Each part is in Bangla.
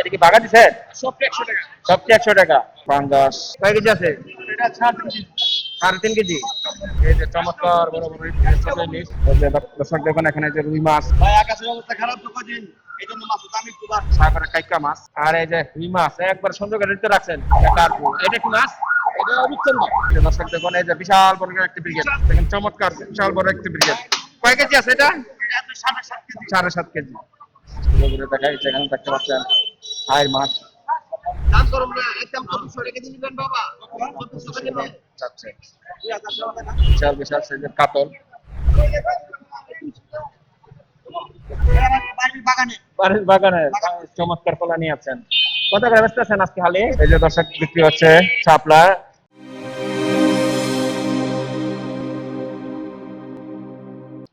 এটা কি সবটা একশো টাকা। সবচেয়ে একশো টাকা। পাঙ্গাস। কয় কেজি আছে? সাড়ে তিন কেজি। এই যে চমৎকার বড় বড় এই ছোট ইলিশ এই যে দর্শক দেখুন এখানে যে রুই মাছ। ভাই আকাশের অবস্থা খারাপ তো কদিন? এই জন্য মাছের দাম একটু বাড়ছে সাগরে কাইকা মাছ। আর এই যে রুই মাছ একবার সুন্দর করে রাখছেন। এটা কি মাছ? এটা রূপচন্দ এই যে দর্শক দেখুন এই যে বিশাল বড় একটি ব্রিগেড। দেখেন চমৎকার বিশাল বড় একটি ব্রিগেড। কয় কেজি আছে এটা? এটা সাড়ে সাত কেজি। সাড়ে সাত কেজি। ঘুরে দেখাই দেখতে পাচ্ছেন। বিশাল বিশাল সাইজের কাতল। বাড়ির বাগানে চমৎকার কলা নিয়ে আছেন। কত করে ব্যস্ত আছেন আজকে হালে? এই যে দর্শক বিক্রি হচ্ছে শাপলা।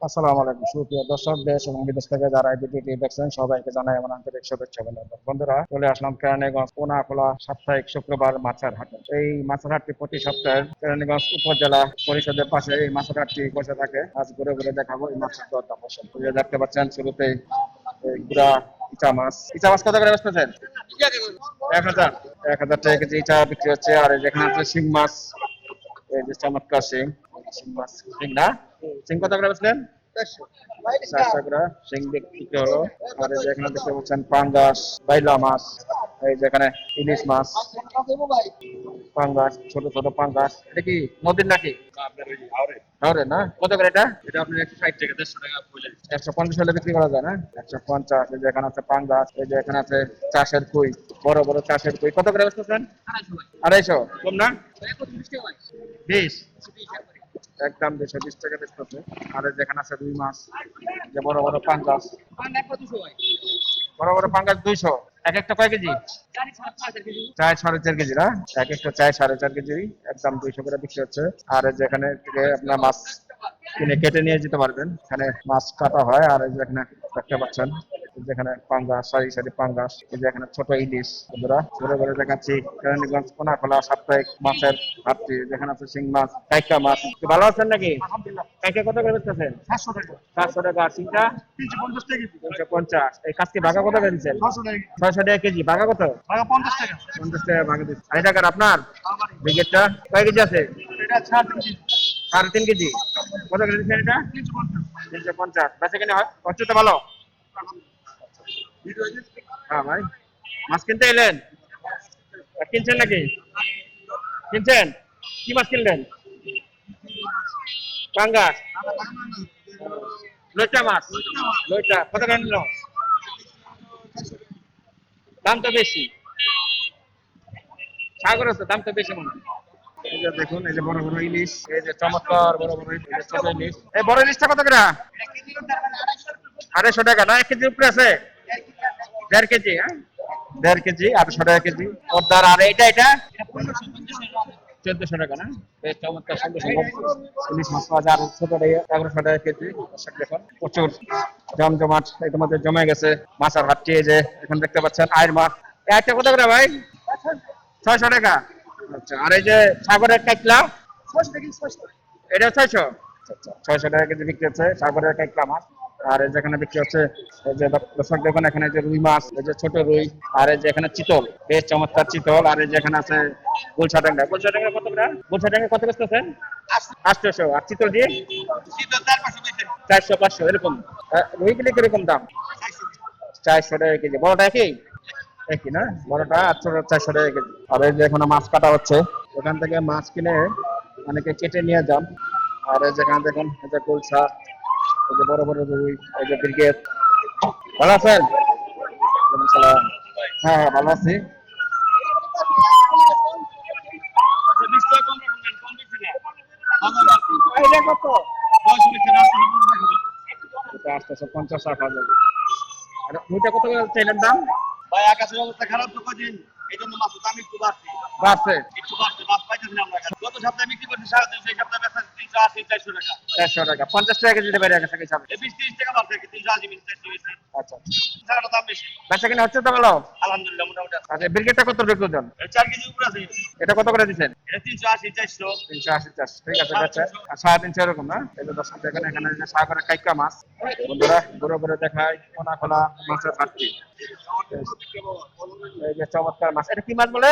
আসসালামু আলাইকুম। সুপ্রিয় দর্শক, দেশ এবং বিদেশ থেকে যারা এই দেখছেন, সবাইকে জানাই আমার আন্তরিক শুভেচ্ছা অভিনন্দন। বন্ধুরা, চলে আসলাম কেরানীগঞ্জ কোনাখোলা সাপ্তাহিক শুক্রবার মাছের হাটে এই মাছের হাটটি প্রতি সপ্তাহে কেরানীগঞ্জ উপজেলা পরিষদের পাশে এই মাছের হাটটি বসে থাকে। আজ ঘুরে ঘুরে দেখাবো এই মাছের দরদাম দেখতে পাচ্ছেন, শুরুতেই গুড়া ইচা মাছ। ইচা মাছ কত করে বেচতেছেন এক হাজার। এক হাজার টাকা কেজি ইচা বিক্রি হচ্ছে। আর যেখানে আছে শিং মাছ, এই যে চমৎকার শিং। শিং মাছ শিং না শিং কত করে বেচলেন চারশো করে শিং বিক্রি হলো আর এখানে দেখতে পাচ্ছেন পাঙ্গাস বাইলা মাছ এই যেখানে ইলিশ মাছ। পাঙ্গাস ছোট ছোট পাঙ্গাস। এটা কি নদীর নাকি? হাওড়ে না? কত করে এটা? এটা আপনি একশো ষাট টাকা দেড়শো টাকা বলে একশো পঞ্চাশ হলে বিক্রি করা যায় না? একশো পঞ্চাশ এই যে এখানে আছে পাঙ্গাস এই যে এখানে আছে চাষের কুই বড় বড় চাষের কুই। কত করে আড়াইশো কম না? বিশ? একবারে। একদম দুশো বিশ টাকা বেচতেছে আর যেখানে আছে দুই মাছ যে বড় বড় পাঙ্গাস। বড় বড় পাঙ্গাস দুইশো। এক একটা কয় কেজি? চায় সাড়ে চার কেজি না? এক একটা চায় সাড়ে চার কেজি একদম দুইশো করে বিক্রি হচ্ছে। আর যেখানে থেকে আপনার মাছ কিনে কেটে নিয়ে যেতে পারবেন। এখানে মাছ কাটা হয়, আর এই যে দেখতে পাচ্ছেন যেখানে পাঙ্গাস সারি সারি পাঙ্গাস এই যে এখানে ছোট ইলিশ বন্ধুরা ঘুরে দেখাচ্ছি। কেরানীগঞ্জ কোনাখোলা সাপ্তাহিক মাছের হাটটি যেখানে আছে শিং মাছ কাইকা মাছ। ভালো আছেন নাকি? কাইকা কত করে বেচতেছেন? সাতশো টাকা। শিংটা তিনশো পঞ্চাশ কেজি। এই কাজকে ভাগা কত কেজি। ছয়শো টাকা কেজি। ভাগা কত? পঞ্চাশ টাকা। পঞ্চাশ টাকা ভাগা দিচ্ছি। আড়াই টাকার আপনার? ব্রিগেডটা কয় কেজি আছে? এটা সাড়ে তিন কেজি। কত এটা? তিনশো পঞ্চাশ। বেচে কিনে হয়? তো ভালো? হ্যাঁ ভাই। মাছ কিনতে এলেন? কিনছেন নাকি? কিনছেন? কি মাছ কিনলেন? পাঙ্গাস লইটা মাছ। লইটা। কত নিল? দাম তো বেশি। সাগর আছে দাম তো বেশি মনে হয়। দেখুন এই যে বড় বড় ইলিশ এই যে চমৎকার বড় বড় ইলিশ ছোট ইলিশ। এই বড় ইলিশটা কত করে? আড়াইশো টাকা না? এক কেজি উপরে আছে? দেড় কেজি হ্যাঁ? দেড় কেজি আটশো টাকা কেজি। পদ্মার আর এটা এটা চোদ্দশো টাকা না? চমৎকার সুন্দর সুন্দর ইলিশ মাছ পাওয়া যায়। আর ছোট এগারোশো টাকা কেজি প্রচুর জমজমাট ইতিমধ্যে জমে গেছে। মাছের হাটটি এই যে এখন দেখতে পাচ্ছেন আয়ের মাছ। একটা কত করে ভাই? ছয়শো টাকা। আচ্ছা আর এই যে সাগরের কাইকলা এটা ছয়শো? ছয়শো টাকা কেজি বিক্রি হচ্ছে সাগরের কাইকলা মাছ। আর যেখানে বিক্রি হচ্ছে যে দর্শক দেখুন এখানে যে রুই মাছ যে ছোট রুই আর এই যে এখানে চিতল বেশ চমৎকার চিতল আর এই যে এখানে আছে গুলশা ডাঙ্গা গুলশা ডাঙ্গা কত করে? গুলশা ডাঙ্গা কত বেচতেছেন? আটশোশো আর চিতল দিয়ে? চারশো পাঁচশো এরকম। আহ, রুই গুলি কীরকম দাম? চারশো টাকা কেজি। বড়টা একই? একই না? বড়টা আটশো চারশো টাকা কেজি। আর এই যে এখানে মাছ কাটা হচ্ছে ওখান থেকে মাছ কিনে অনেকে কেটে নিয়ে যান। আর যেখানে দেখুন যে কুলসা এই যে বড় বড় রুই এই যে ব্রিগেড ভালো আছেন? সালাম। হ্যাঁ হ্যাঁ ভালো আছি। পঞ্চাশ টাকা যাবে আর কত চাইলেন দাম? ভাই আকাশের অবস্থা খারাপ তো কদিন এই জন্য মাছের দাম একটু বাড়ছে। বাড়ছে? একটু বাড়ছে। আচ্ছা আচ্ছা। দর্শক এখানে যে সাগরের মাছ। ঘুরে ঘুরে দেখায় চমৎকার মাছ। এটা কি মাছ বলে?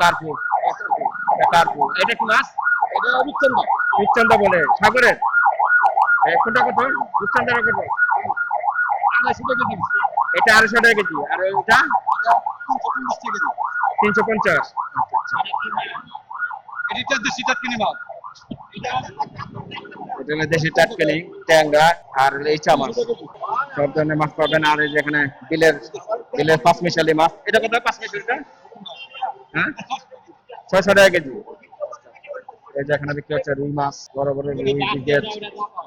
কার্পুর। কার্পুর। এটা কি মাছ? এটা রূপচন্দা রূপচন্দা বলে। সাগরের? কোনটা কত? কত? আড়াইশো টাকা কেজি। এটা আড়াইশো টাকা কেজি। আর ওইটা তিনশো পঞ্চাশ আচ্ছা আচ্ছা। এটা দেশি মাছ। এটা হলো দেশি ট্যাংরা আর হলো ইচা মাছ। সব ধরনের মাছ পাবেন। আর এই যে এখানে বিলের বিলের পাঁচ মিশালি মাছ। এটা কত? পাঁচ মিশালিটা হ্যাঁ? ছয়শো টাকা কেজি। এই যে এখানে বিক্রি হচ্ছে রুই মাছ বড় বড় রুই বিগেট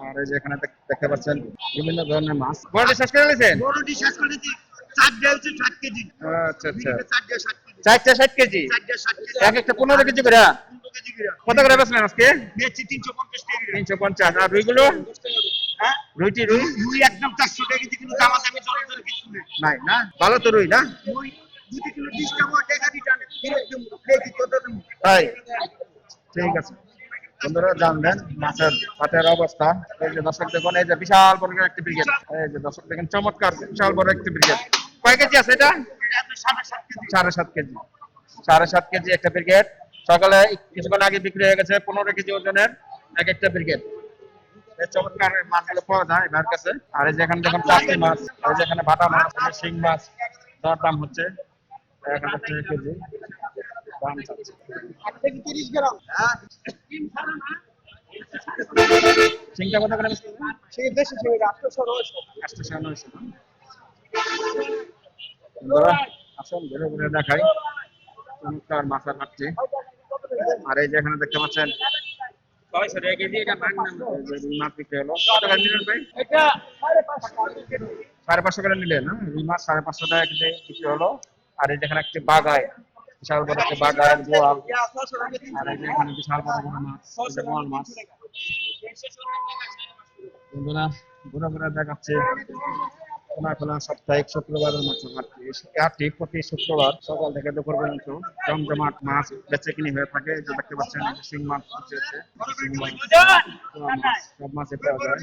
আর এই যে এখানে দেখতে পাচ্ছেন বিভিন্ন ধরনের মাছ। বড় শেষ করে নিয়েছেন? বড়টি শেষ করে দিচ্ছি চার দেড় হচ্ছে ষাট কেজি। চার দেড় ষাট কেজি। চারটা ষাট কেজি? চার দেড় ষাট কেজি। এক একটা পনেরো কেজি করে? পনেরো কেজি করে। কত করে বেচলেন আজকে? তিনশো পঞ্চাশ আর রুইগুলো? হ্যাঁ? রুইটি রুই? রুই একদম চারশো টাকা কেজি কিন্তু দামা দামি জলে জলে কিছু নেই। নাই না? ভালো তো রুই না? সকালে কিছুক্ষণ আগে বিক্রি হয়ে গেছে পনেরো কেজি ওজনের এক একটা ব্রিগেড চমৎকার মাছগুলো পাওয়া যায় এবার কাছে। আর যেখানে দেখুন চারটি মাছ যেখানে ভাটা মাছ শিং মাছ দর দাম হচ্ছে। এক হাজার টাকা কেজি। দাম চাচ্ছে। তিরিশ গ্রাম। হ্যাঁ কত করে বেচতে হবে? সে আটশোশো নয়শো। আটশো নয়শো আসুন ঘুরে ঘুরে দেখাই। চমৎকার মাছের হাটটি আর এই যে এখানে দেখতে পাচ্ছেন সাড়ে পাঁচশো। টাকা করে নিলেন না রুই মাছ সাড়ে পাঁচশো টাকা কেজি বিক্রি হলো। আর এই যেখানে একটি বাগায় বিশাল বড় একটি বাগায় গোয়াল। আর এই এখানে বিশাল বড় বড় মাছ গোয়াল মাছ। বন্ধুরা ঘুরে ঘুরে দেখাচ্ছে। খোলা সাপ্তাহিক শুক্রবারের মাছের হাটটি হাটটি প্রতি শুক্রবার সকাল থেকে দুপুর পর্যন্ত জমজমাট মাছ বেচে কিনি হয়ে থাকে। যে দেখতে পাচ্ছেন শিং মাছ মাছ মাছ, সব মাছই পাওয়া যায়।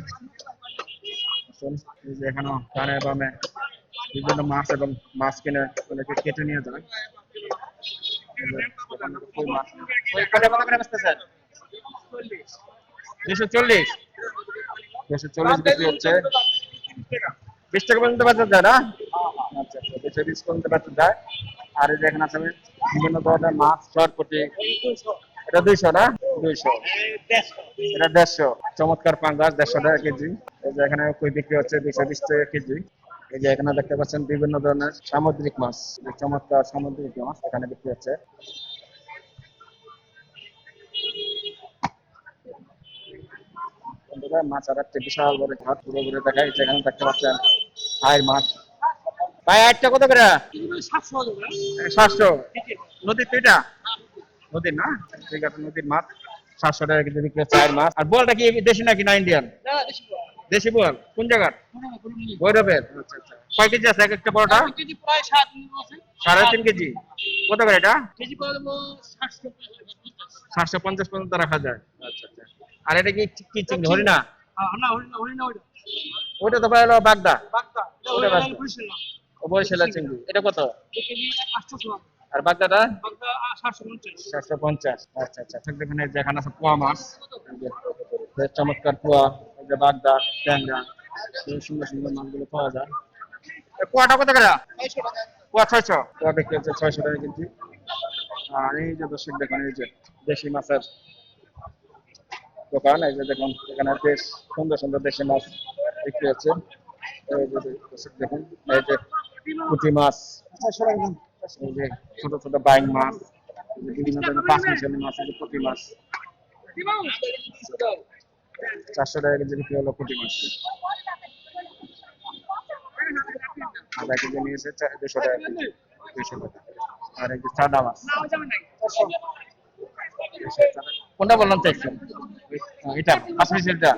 এখানে ডানে বামে বিভিন্ন মাছ এবং মাছ কিনে অনেকে কেটে নিয়ে যায় দুশো চল্লিশ। দুশো চল্লিশ বিক্রি হচ্ছে। বিশ টাকা পর্যন্ত বেচা যায় না? আচ্ছা আচ্ছা দুশো বিশ পর্যন্ত বেচা যায়। আর এই যে এখানে আছে বিভিন্ন ধরনের মাছ চটপটি। এটা দুইশো না? দুইশো। এটা দেড়শো। চমৎকার পাঙ্গাস দেড়শো টাকা কেজি। এই যে এখানে কই বিক্রি হচ্ছে দুইশো বিশ টাকা কেজি। এই যে এখানে দেখতে পাচ্ছেন বিভিন্ন ধরনের সামুদ্রিক মাছ চমৎকার সামুদ্রিক মাছ এখানে বিক্রি হচ্ছে। মাছ আর বিশাল বড় ঘাট ঘুরে ঘুরে দেখতে পাচ্ছেন আয়ের মাছ। ভাই কত করে? সাতশো। নদীর নদীর না? ঠিক আছে, নদীর মাছ। সাতশো টাকা কেজি বিক্রি হচ্ছে আয়ের মাছ। আর বলটা কি দেশি নাকি না ইন্ডিয়ান? দেশি কোন জায়গার? কয় কেজি আছে এক একটা সাড়ে তিন কেজি। কত করে এটা? সাতশো পঞ্চাশ পর্যন্ত রাখা যায়। আচ্ছা আচ্ছা। আর এটা কি কি চিংড়ি? হরিণা ওইটা তো হলো বাগদা। চিংড়ি। এটা কত? আর বাগদাটা? বাগদা সাতশো পঞ্চাশ। আচ্ছা আচ্ছা। ঠিক দেখুন এই যে এখানে আছে পোয়া মাছ। চমৎকার পোয়া। যে বাগদা ট্যাংরা সুন্দর সুন্দর মাছগুলো পাওয়া যায়। এ পোয়াটা কত করে পোয়া ছয়শো। পোয়া বিক্রি হচ্ছে? ছয়শো টাকা কেজি। আর এই যে দর্শক দেখুন এই যে দেশি মাছের দোকান এই যে দেখুন এখানে বেশ সুন্দর সুন্দর দেশি মাছ বিক্রি হচ্ছে। এই যে দর্শক দেখুন এই যে পুঁটি মাছ এই যে ছোট ছোট বাইং মাছ বিভিন্ন ধরনের পাঁচ মিশালি মাছ এই যে পুঁটি মাছ। চারশো টাকা কেজি বিক্রি হলো পুঁটি মাছ আধা কেজি নিয়েছে দুশো টাকা কেজি। দুইশো টাকা। আর যে সাদা মাছ। কোনটা বললাম চাইছেন হ্যাঁ, এটা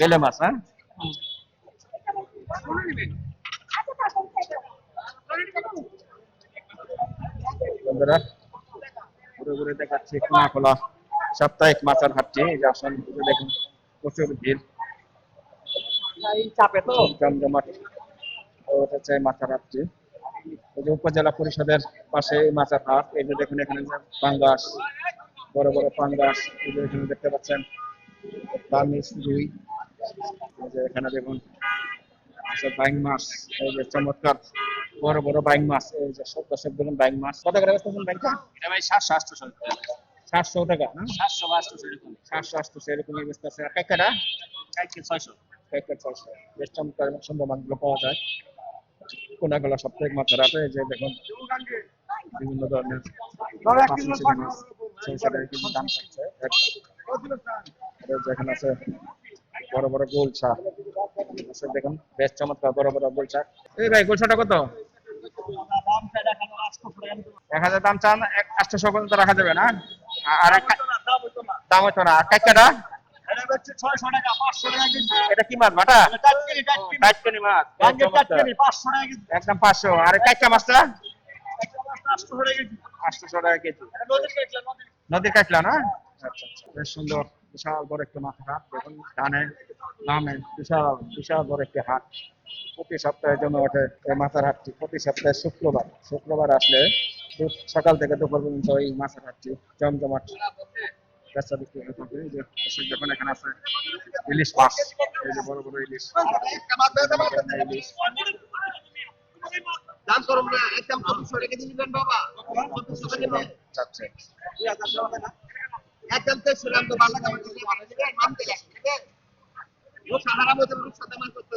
বেলে মাছ হ্যাঁ? বন্ধুরা ঘুরে ঘুরে দেখাচ্ছি খোলা খোলা সাপ্তাহিক মাছের হাটটি। এই যে আসেন দেখুন। প্রচুর ভিড়। চাপে তো। জমজমাট ওটা মাছের হাটটি যে উপজেলা পরিষদের পাশে মাছের হাট এই যে দেখুন এখানে যে পাঙ্গাস বড় বড় পাঙ্গাস এই যে এখানে দেখতে পাচ্ছেন বার্মিস রুই যে এখানে দেখুন আছে বাইং মাছ এই যে চমৎকার বড় বড় বাইং মাছ এই যে সব দশক দেখুন বাইং মাছ। কত করে বেচতেছেন বাইংটা? এটা ভাই সাতশো আটশো সাতশো টাকা না সাতশো আটশো সাতশো আটশো কাইকাটা ছয়শো। ছয়শো। বেশ চমৎকার এবং সুন্দর মাছগুলো পাওয়া যায়। কোনাগুলো এই যে দেখুন বিভিন্ন ধরনের মাছ দাম থাকছে। যেখানে আছে বড় বড় গোলছা আছে দেখুন বেশ চমৎকার বড় বড় গোলছা এই ভাই গোলছাটা কত? এক হাজার দাম চান এক আটশোশো পর্যন্ত রাখা যাবে না? আর দাম হতো না আর কাইকাটা এটা কি মাছ টাটকিনি একদম পাঁচশো আর কাইকা মাছটা? আটশো টাকা কেজি। নদীর কাটলা না? আচ্ছা আচ্ছা। বেশ সুন্দর। বিশাল বড় একটা মাথা হাট দেখুন ডানে নামে বিশাল বিশাল বড় একটি হাট। প্রতি সপ্তাহের জন্য ওঠে এই মাথার হাটটি। প্রতি সপ্তাহে শুক্রবার। শুক্রবার আসলে সকাল থেকে দুপুর পর্যন্ত এই মাছের হাটটি জমজমাট বেচা বিক্রি হয়ে থাকে এই যে দর্শক দেখুন এখানে আছে ইলিশ মাছ এই যে বড় বড় ইলিশ একদম তো ভালো দাম দিলে ভালো দিলে নাম দিলে ঠিক আছে ও সাধারণ মতো সাদা মাল করতে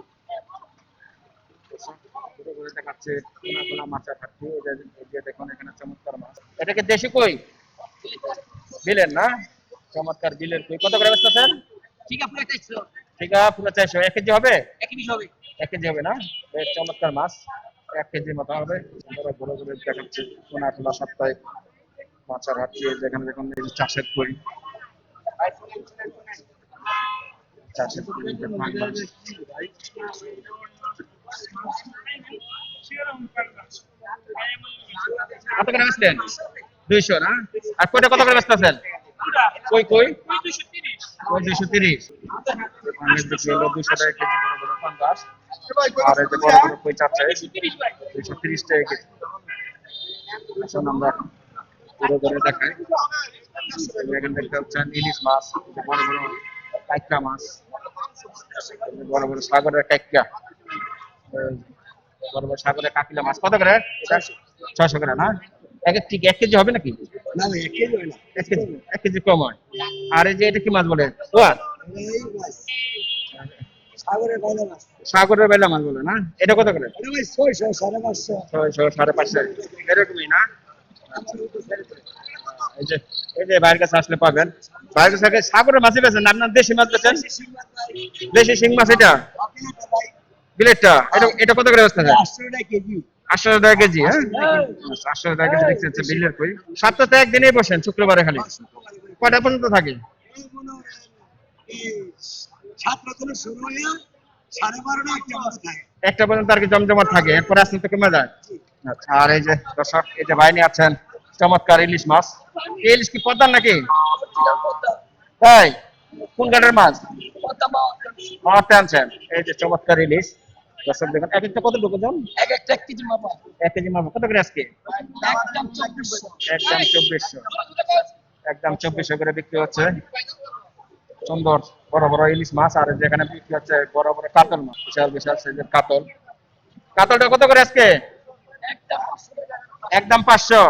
কোনা মাছের হাটটি এই যে- দেখুন এখানে চমৎকার মাছ। এটা কি দেশি কই? বিলের না? চমৎকার বিলের কই। কত করে বেচতেছেন ঠিক আছে পুরো চাইছো ঠিক আছে পুরো চারশো। এক কেজি হবে? একই বিষয় হবে। এক কেজি হবে না? বেশ চমৎকার মাছ। এক কেজির মতো হবে। আমরা ঘুরে ঘুরে দেখাচ্ছি। কোনা সপ্তাহে হাট দিয়ে যেখানে দেখুন এই চাষের কই। চাষের কই মাছ। কত করে বেচলেন দুইশো, না? আর কয়টা কত করে বেচতেছেন কই কই? দুইশো দুইশো কই দুইশো তিরিশ পাচ্ছেন ইলিশ মাছ বড় বড় কাইকা মাছ বড় বড় সাগরের কাইকা বড় বড় সাগরের কাকিলা মাছ। কত করে? ছয়শো। করে না? এক এক ঠিক এক কেজি হবে নাকি? না হয় না। এক কেজি এক কেজি কম হয়। আর এই যে এটা কি মাছ বলে? সাগরে মাছ। সাগরের বেলা মাছ বলে না? এটা কত করে? ছয়শো সাড়ে পাঁচশো। ছয়শো সাড়ে পাঁচশো। এরকমই না? এই যে এই যে বাইরের কাছে আসলে পাবেন। বাইরের কাছে সাগরের মাছই বেছেন আপনার দেশি মাছ বেছেন দেশি শিং মাছ এটা? বিলেটটা এটা এটা কত করে আটশো টাকা কেজি। আটশো টাকা কেজি হ্যাঁ? আটশো টাকা কেজি। দেখতে হচ্ছে বিলের কই? সপ্তাহে একদিনই বসেন শুক্রবারে খালি। কয়টা পর্যন্ত থাকে? হয় হয়ে একটা পর্যন্ত আর কি জমজমাট থাকে এরপরে কমে যায়। আচ্ছা, আর এই যে দর্শক এই যে আছেন চমৎকার ইলিশ মাছ। ইলিশ কি পদ্মার নাকি? তাই কোন ঘাটের মাছ? আনছেন এই যে চমৎকার ইলিশ। দর্শক দেখুন এক একটা কত ঢুকে যান? এক একটা এক কেজি মাপা এক কেজি মাছ কত করে আজকে? একদম চব্বিশশো। একদম চব্বিশশো। একদম চব্বিশশো করে বিক্রি হচ্ছে। সুন্দর বড় বড় ইলিশ মাছ আর যেখানে বিক্রি হচ্ছে বড় বড় কাতল মাছ বিশাল বিশাল সাইজের কাতল। কাতলটা কত করে আজকে? একদম পাঁচশো।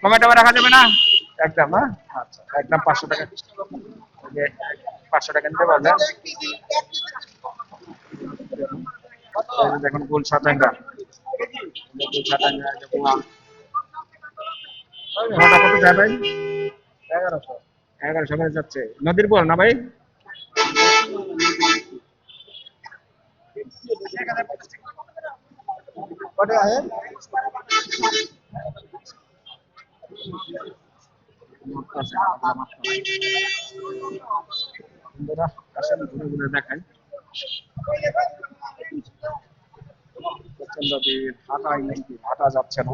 টমেটো রাখা যাবে না? একদম হ্যাঁ? আচ্ছা একদম পাঁচশো টাকা। পাঁচশো টাকা নিতে পারবেন। যে দেখুন গুলশা ট্যাঙ্গা গুলশা ট্যাঙ্গা এই যে পোয়া পোয়াটা কত যায় ভাই। এগারোশো। এগারোশো করে যাচ্ছে। নদীর বল না ভাই? কটা আছে? বন্ধুরা আসেন ঘুরে ঘুরে দেখাই। প্রচণ্ড ভিড় হাঁটাই নাকি হাঁটা যাচ্ছে না?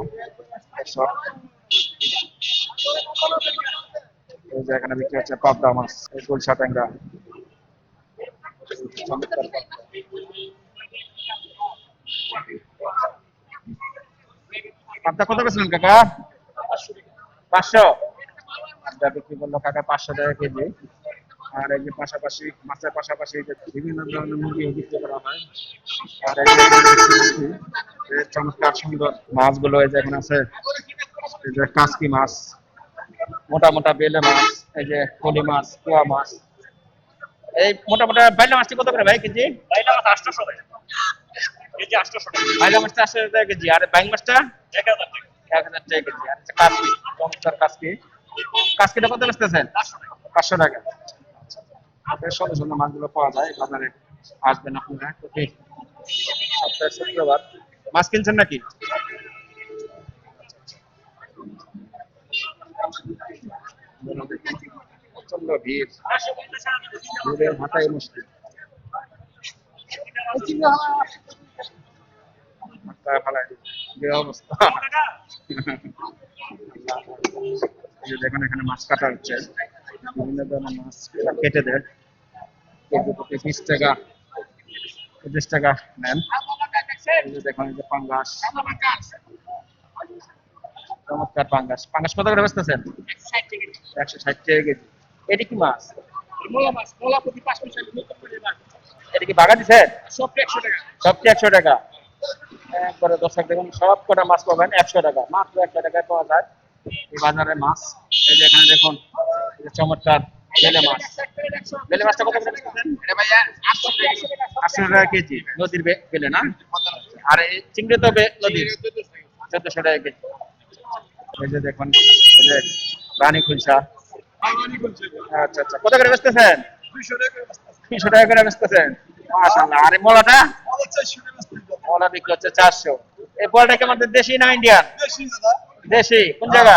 এই যে এখানে বিক্রি হচ্ছে পাবদা মাছ এই গুলশা ট্যাংরা। পাবদা। কত বেছিলেন কাকা? পাঁচশো। পাবদা বিক্রি করল কাকা পাঁচশো টাকা কেজি। আর এই যে পাশাপাশি মাছের পাশাপাশি এই যে বিভিন্ন ধরনের মুরগি বিক্রি করা হয়। আর এই যে এই চমৎকার সুন্দর মাছগুলো এই যে এখানে আছে। এই যে কাসকি মাছ মোটা মোটা বেলে মাছ এই যে কলি মাছ কুয়া মাছ। এই মোটা মোটা বাইলা মাছটি কত করে ভাই কেজি? বাইলা মাছ 800 টাকা কেজি 800 টাকা। বাইলা মাছটা আসলে টাকা কেজি আর বাইং মাছটা? 1000 টাকা। এক হাজার টাকা কেজি আর চমৎকার কাসকি। কাসকিটা কত বেচতেছেন? 500 টাকা। পাঁচশো টাকা। সুন্দর সুন্দর মাছগুলো পাওয়া যায় বাজারে আসবেন আপনারা। প্রতি সপ্তাহে শুক্রবার। মাছ কিনছেন নাকি? প্রচণ্ড ভিড়। ভিড়ের মাথায় মুশকিল। দেখুন এখানে মাছ কাটা হচ্ছে। বিভিন্ন ধরনের মাছ কেটে দেয়। কেজি প্রতি বিশ টাকা, পঁচিশ টাকা নেন। দেখুন, এই যে পাঙ্গাস। চমৎকার পাঙ্গাস। পাঙ্গাস কত করে বেচতেছেন? একশো ষাট টাকা কেজি। মাছ মোলা মাছ? মোলা প্রতি 5 পয়সা নতুন করে দাম এটা কি বাগা দিচ্ছেন সব 100 টাকা সবটি একশো টাকা মাছ পাবেন, একশো টাকা। মাত্র একশো টাকায় এই বাজারে মাছ। এই যে এখানে দেখুন চমৎকার বেলে মাছ বেলে মাছটা কত করে এটা ভাইয়া 800 টাকা কেজি নদীর বেলে না আর চিংড়ি তো নদীর চোদ্দশো টাকা কেজি এই যে দেখুন এই যে রানী খুলসা আচ্ছা আচ্ছা কত করে বেচতেছেন তিনশো টাকা করে বেচতেছেন মাশাআল্লাহ আর মোলাটা মোলা বিক্রি হচ্ছে চারশো এই বলটা কি আমাদের দেশি না ইন্ডিয়ান দেশি কোন জায়গা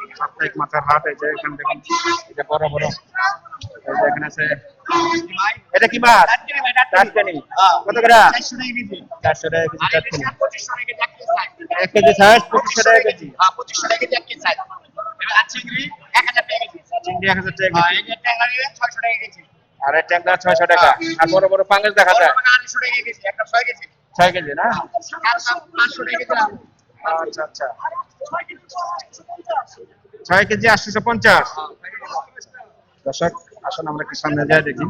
সাপ্তাহিক মাছের হাট এই যে এখানে দেখুন এই যে বড় বড়। এই যে এখানে আছে। এটা কি মাছ? কত করে? চারশো টাকা কেজি টাটকানি এক কেজি সাইজ পঁচিশশো টাকা কেজি। চিংড়ি এক হাজার টাকা কেজি। আর এই ট্যাংরা ছয়শো টাকা। আর বড় বড় পাঙ্গাস দেখা যায়। ছয় কেজি না? আচ্ছা আচ্ছা। ছয় কেজি আটশোশো পঞ্চাশ। দর্শক, আসুন আমরা একটু সামনে যাই, দেখি।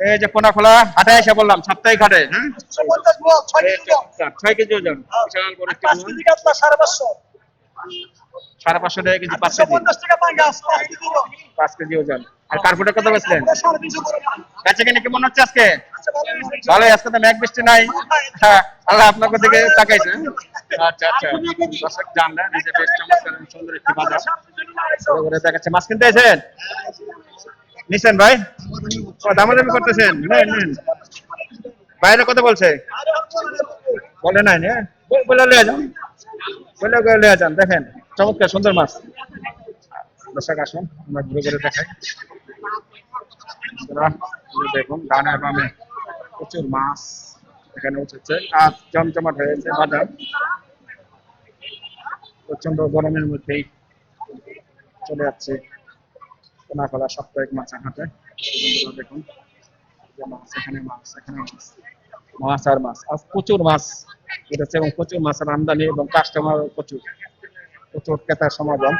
এই যে পোনা খোলা, হাটে এসে বললাম, সাপ্তাহিক হাটে হ্যাঁ? ছয় কেজি ওজন সাড়ে পাঁচশো টাকা কেজি, পাঁচ কেজি। পাঁচ কেজি ওজন আর কার্পুটে কত বেচলেন বেচে কেমন হচ্ছে আজকে? ভালোই, আজকে তো মেঘ বৃষ্টি নাই। হ্যাঁ আল্লাহ আপনাকে দিকে তাকাইছে। আচ্ছা আচ্ছা। দর্শক জানলেন বেশ চমৎকার সুন্দর একটি বাজার। ঘুরে দেখাচ্ছে। মাছ কিনতে নিছেন ভাই? দামাদামি করতেছেন। নেন নেন। বাইরে কত বলছে। বলে নাই বলে যান। বলে যান। দেখেন, চমৎকার, সুন্দর মাছ। দর্শক আসুন, আমরা ঘুরে ঘুরে দেখাই। দেখুন বামে প্রচুর মাছ এখানে উঠেছে। আর জমজমাট হয়েছে বাজার। প্রচণ্ড গরমের মধ্যেই চলে যাচ্ছে মাছের হাটে দেখুন মাছ, এখানে মাছ এখানে মাছ মাছ আর মাছ। প্রচুর মাছ উঠেছে এবং প্রচুর মাছের আমদানি এবং কাস্টমার প্রচুর। প্রচুর ক্রেতার সমাগম।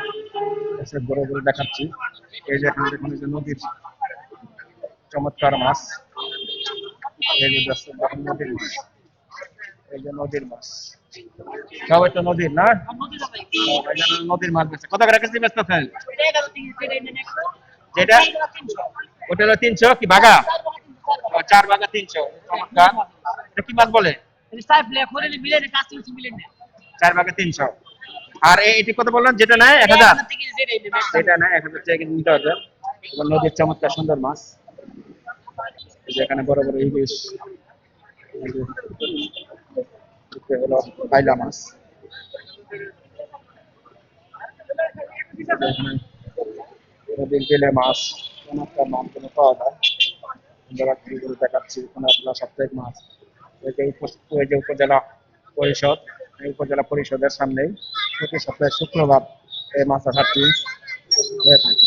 ঘুরে ঘুরে দেখাচ্ছি। এই যে এখানে দেখুন যে নদীর চমৎকার মাছ। নদীর মাছ। এই যে নদীর মাছ। সবাই তো নদীর না? নদীর মাছ কত করে কেজি বেচতেছেন যেটা? ওটা হলো তিনশো কি ও, চার বাগা তিনশো। চমৎকার। এটা কি মাছ বলে? চার বাগা তিনশো। আর এই- এটি কত বললেন? যেটা নেয় এক হাজার? এটা না এক হাজার টাকা নিতে হবে নদীর চমৎকার সুন্দর মাছ। এই যে এখানে বড় বড় ইলিশ হলো পাইলা মাছ মাছ মাছ পাওয়া যায়। দেখাচ্ছি মাছ। এই যে উপজেলা পরিষদ, এই উপজেলা পরিষদের সামনেই প্রতি সপ্তাহে শুক্রবার এই মাছের হাটটি হয়ে থাকে।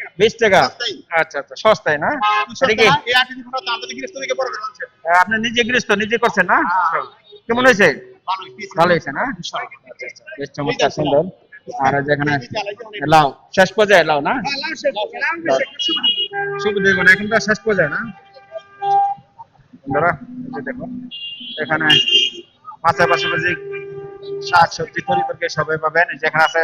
বিশ টাকা। আচ্ছা আচ্ছা সস্তায় না? কি? আহ, আপনি নিজে গৃহস্থ নিজে করছেন না? কেমন হয়েছে? ভালো হয়েছে। না? আচ্ছা, আচ্ছা, বেশ চমৎকার সুন্দর। আর এই যে এখানে লাউ শেষ পর্যায়ে লাউ না? সুবিধা না এখন তো শেষ পর্যায়ে না? বন্ধুরা দেখো এখানে মাছের পাশাপাশি শাক সবজি তরি তরকারি সবাই পাবেন। যেখানে আছে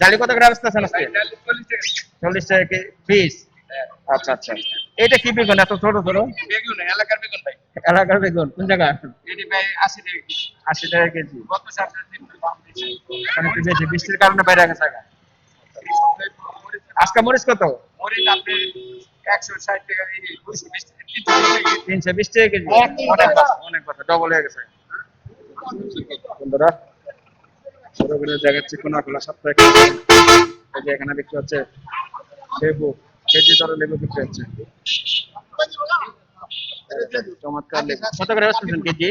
জালি কত করে আসতেছেন আজকে? চল্লিশ টাকা কি পিস। আচ্ছা আচ্ছা। এটা কি বেগুন? এত ছোট ছোট? বেগুন এলাকার বেগুন ভাই। এলাকার বেগুন কোন জায়গা? এটি ভাই আশি টাকা কেজি। আশি টাকা কেজি। গত দিয়েছে। একটু বেশি বৃষ্টির কারণে বাইরে গেছে আজকে মরিচ কত? মরিচ আপনি একশো ষাট টাকা এই দুশো তিনশো তিনশো বিশ টাকা কেজি। অনেক কথা অনেক কথা ডবল হয়ে গেছে। বন্ধুরা সপ্তাহে এই যে এখানে বিক্রি হচ্ছে লেবু কেজি দরে লেবু বিক্রি হচ্ছে। চমৎকার লেবু। কত করে বেচতেছেন কেজি?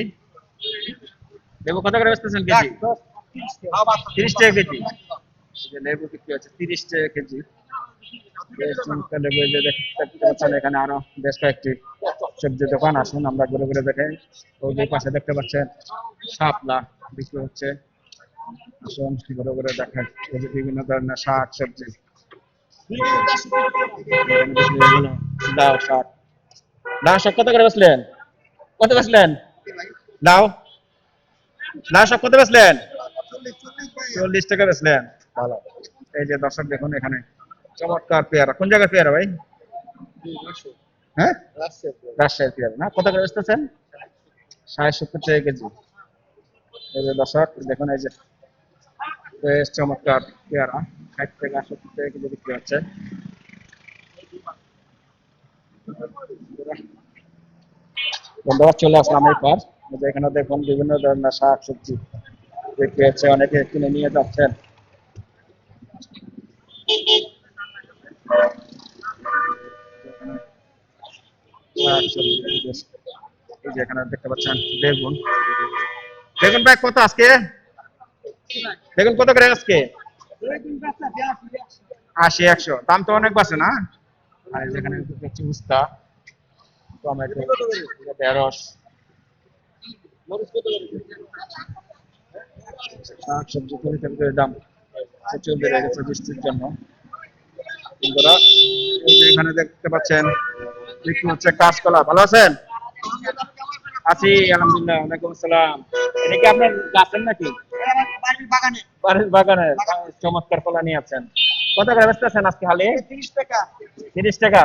লেবু কত করে বেচতেছেন কেজি? তিরিশ টাকা কেজি। লেবু বিক্রি হচ্ছে তিরিশ টাকা কেজি। চমৎকার লেবু। যে দেখতে পাচ্ছেন এখানে আরও বেশ কয়েকটি সবজি দোকান আসুন আমরা ঘুরে ঘুরে দেখাই ওই যে পাশে দেখতে পাচ্ছেন শাপলা বিক্রি হচ্ছে। আসুন ঘুরে ঘুরে দেখাই এই যে বিভিন্ন ধরনের শাক, সবজি। লাউ শাক। লাউ শাক। কত করে বেচলেন? কত বেচলেন? লাউ লাউ শাক কত বেচলেন? চল্লিশ টাকা বেচলেন। ভালো। এই যে দর্শক দেখুন এখানে। চমৎকার পেয়ারা। কোন জায়গার পেয়ারা ভাই? হ্যাঁ? রাজশাহীর পেয়ারা, না? কত করে বেচতেছেন? ষাট সত্তর টাকা কেজি। এই যে দর্শক, দেখুন এই যে বেশ চমৎকার পেয়ারা। ষাট টাকা সত্তর টাকা বিক্রি হচ্ছে। বন্ধুরা চলে আসলাম এই যে এখানে দেখুন বিভিন্ন ধরনের শাক সবজি বিক্রি হচ্ছে। অনেকে কিনে নিয়ে যাচ্ছেন। এই যে এখানে দেখতে পাচ্ছেন বেগুন। বেগুন ভাই কত আজকে? বেগুন কত করে আজকে? আশি, একশো। দাম তো অনেক বাড়ছে না? আর যেখানে দেখছি উস্তা, টমেটো, ঢেঁড়স। বৃষ্টির জন্য। এখানে দেখতে পাচ্ছেন হচ্ছে কাঁচকলা। ভালো আছেন? আছি, আলহামদুলিল্লাহ আসসালাম। এটা কি আপনার গাছের নাকি? বাগানে। বাড়ির বাগানের চমৎকার কলা নিয়ে আছেন। কত করে ব্যস্ত আছেন আজকে হালে? তিরিশ টাকা। তিরিশ টাকা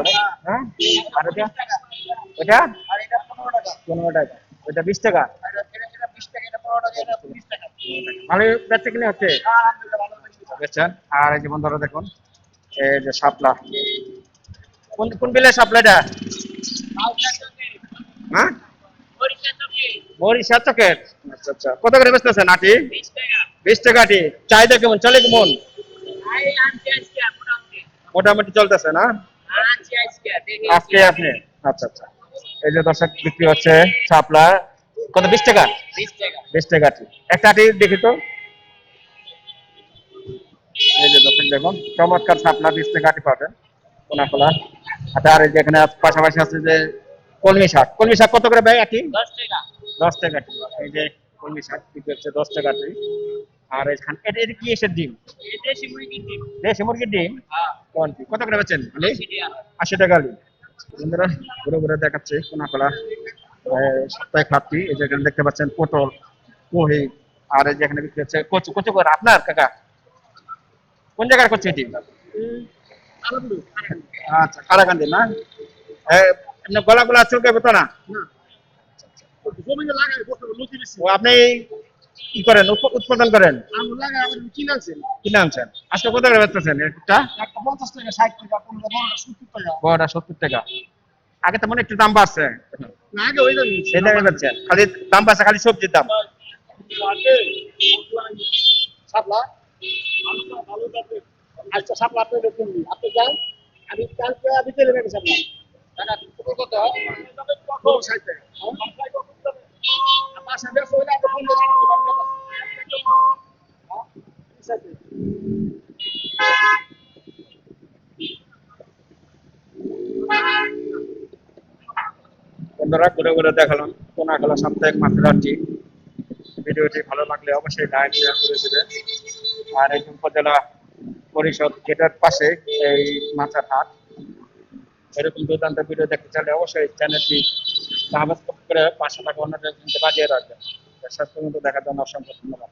হ্যাঁ? আর পনেরো টাকা। ওইটা বিশ টাকা? টাকা ভালো বেচা কিনে হচ্ছে? বেচছেন? আর এই যে বন্ধুরা দেখুন এই যে শাপলা। কোন কোন বিলের শাপলা হ্যাঁ? চকের আচ্ছা আচ্ছা। কত করে বেচতেছেন আটি? বিশ টাকা। আটি। চাহিদা কেমন? চলে কেমন? মোটামুটি। চলতেছে না? আজকে আপনি? আচ্ছা আচ্ছা। এই যে দর্শক বিক্রি হচ্ছে শাপলা। কত বিশ টাকা? বিশ টাকা। আটি। একটা আটি দেখি তো। এই যে দর্শক দেখুন চমৎকার শাপলা বিশ টাকা আটি পাবেন কোনা খোলা আচ্ছা আর এই যে এখানে পাশাপাশি আছে যে কলমি শাক। কলমি শাক কত করে ভাই আটি? দশ টাকা। এই যে কলমি শাক বিক্রি হচ্ছে দশ টাকা আটি। আর এখানে এটা এটা কি এসের ডিম? দেশি মুরগির ডিম। কোনটি কত করে বেচেন? আশি টাকা। আলু। বন্ধুরা ঘুরে ঘুরে দেখাচ্ছে কোনা খোলা সপ্তাহে খাচ্ছি এই যে এখানে দেখতে পাচ্ছেন পটল কহি। আর এই যে এখানে বিক্রি হচ্ছে কচু কচু করে। আপনার কাকা? কোন জায়গায় করছে এটি? আচ্ছা কারাকান্দি না? গলা গলা চুলকে বেতো না। আপনি কি করেন উৎপাদন করেন। কিনে আনছেন কিনে আনছেন আজকে কত করে বেচতেছেন পঞ্চাশ টাকা ষাট টাকা পনেরো বড়টা সত্তর টাকা। সত্তর টাকা আগে তো মনে একটু দাম বাড়ছে। আগে ওই দামে খালি দাম বাড়ছে, খালি সবজির দাম। সাপলা আচ্ছা সাপলা আপনি আপনি যান, আমি কালকে চলে সাপলা। যাব বন্ধুরা ঘুরে ঘুরে দেখালাম। কোনাখালা সাপ্তাহিক মাছের হাটটি ভিডিওটি ভালো লাগলে অবশ্যই লাইক শেয়ার করে দেবে। আর এই উপজেলা পরিষদ গেটের পাশে এই মাছের হাট। এরকম দুর্দান্ত ভিডিও দেখতে চাইলে অবশ্যই চ্যানেলটি সাবস্ক্রাইব করে পাশে থাকা অন্যদের বাজিয়ে রাখবেন। স্বাস্থ্য পর্যন্ত দেখার জন্য অসংখ্য ধন্যবাদ।